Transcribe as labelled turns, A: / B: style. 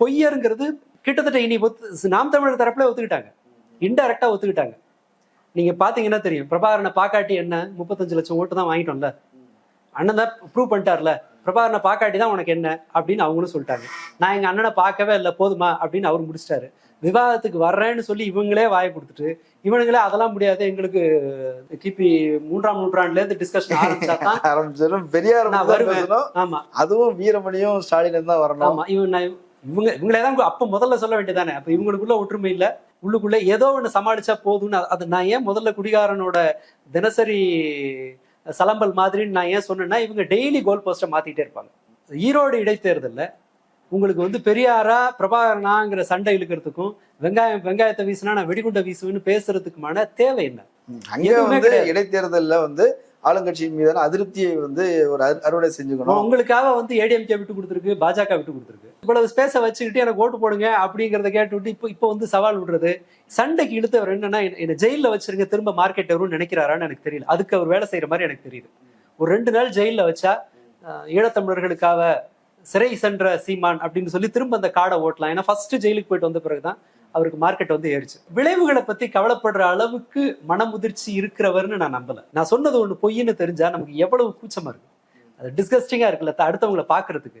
A: பொய்யருங்கிறது கிட்டத்தட்ட இனி ஒத்து நாம் தமிழர் தரப்புல ஒத்துக்கிட்டாங்க. இன்டைரக்டா ஒத்துக்கிட்டாங்க. நீங்க பாத்தீங்கன்னா தெரியும். பிரபாகரனை பாக்காட்டி என்ன? முப்பத்தஞ்சு லட்சம் ஓட்டு தான் வாங்கிட்டோம்ல. அண்ணன் தான் ப்ரூவ் பண்ணிட்டார்ல. பிரபாகரனை பாக்காட்டி தான் உனக்கு என்ன? அப்படின்னு அவங்களும் சொல்லிட்டாங்க. நான் எங்க அண்ணனை பார்க்கவே இல்லை போதுமா? அப்படின்னு அவர் முடிச்சிட்டாரு. விவாதத்துக்கு வர்றேன்னு சொல்லி இவங்களே வாயை கொடுத்துட்டு இவனுங்களே அதெல்லாம் முடியாது. எங்களுக்கு கிபி மூன்றாம் நூற்றாண்டுல இருந்து டிஸ்கஷன் ஆரம்பிச்சா
B: பெரியார்
A: வருவேன். ஆமா.
B: அதுவும் வீரமணியும் ஸ்டாலினும் தான் வரணும்.
A: ஆமா. இவன் நான் இவங்க இவங்களே தான் அப்ப முதல்ல சொல்ல வேண்டியதானே அப்ப இவங்களுக்குள்ள ஒற்றுமை இல்ல. உள்ளுக்குள்ள ஏதோ ஒண்ணு சமாளிச்சா போதும்னு அது- நான் ஏன் முதல்ல குடிகாரனோட தினசரி சலம்பல் மாதிரின்னு நான் ஏன் சொன்னேன்னா இவங்க டெய்லி கோல் போஸ்டை மாத்திட்டே இருப்பாங்க. ஈரோடு இடைத்தேர்தல்ல உங்களுக்கு வந்து பெரியாரா பிரபாகரனாங்கிற சண்டை இழுக்கிறதுக்கும் வெங்காயம் வெங்காயத்தை வீசினா நான் வெடிகுண்டை வீசுவேன்னு பேசுறதுக்குமான தேவை என்ன?
B: அங்க வந்து. இடைத்தேர்தல்ல வந்து ஆளுங்கட்சியின் மீதான அதிருப்தியை வந்து ஒரு அறுவடை செஞ்சுக்கணும்.
A: உங்களுக்காக வந்து ஏடிஎம்கே விட்டு கொடுத்துருக்கு பாஜக விட்டு கொடுத்துருக்கு. இவ்வளவு ஸ்பேஸை வச்சுக்கிட்டு எனக்கு ஓட்டு போடுங்க அப்படிங்கறத கேட்டுவிட்டு இப்போ இப்போ வந்து சவால் விடுறது. சண்டைக்கு இழுத்தவர் என்னன்னா என்ன- ஜெயிலில் ஜெயில வச்சிருங்க திரும்ப மார்க்கெட் வரும்னு நினைக்கிறாரான்னு எனக்கு தெரியல. அதுக்கு அவர் வேலை செய்யற மாதிரி எனக்கு தெரியுது. ஒரு ரெண்டு நாள் ஜெயில வச்சா ஈழத்தமிழர்களுக்காக சிறை சென்ற சீமான் அப்படின்னு சொல்லி திரும்ப அந்த காடை ஓட்டலாம். ஏன்னா ஃபர்ஸ்ட் ஜெயிலுக்கு போயிட்டு வந்த பிறகுதான் அவருக்கு மார்க்கெட் வந்து ஏறிச்சு. விளைவுகளை பத்தி கவலைப்படுற அளவுக்கு மனமுதிர்ச்சி இருக்கிறவர்னு நான் நம்பல. நான் சொன்னது ஒண்ணு பொய்ன்னு தெரிஞ்சா நமக்கு எவ்வளவு கூச்சமா இருக்கு அது டிஸ்கஸ்டிங்கா இருக்குல்ல அடுத்தவங்களை பாக்குறதுக்கு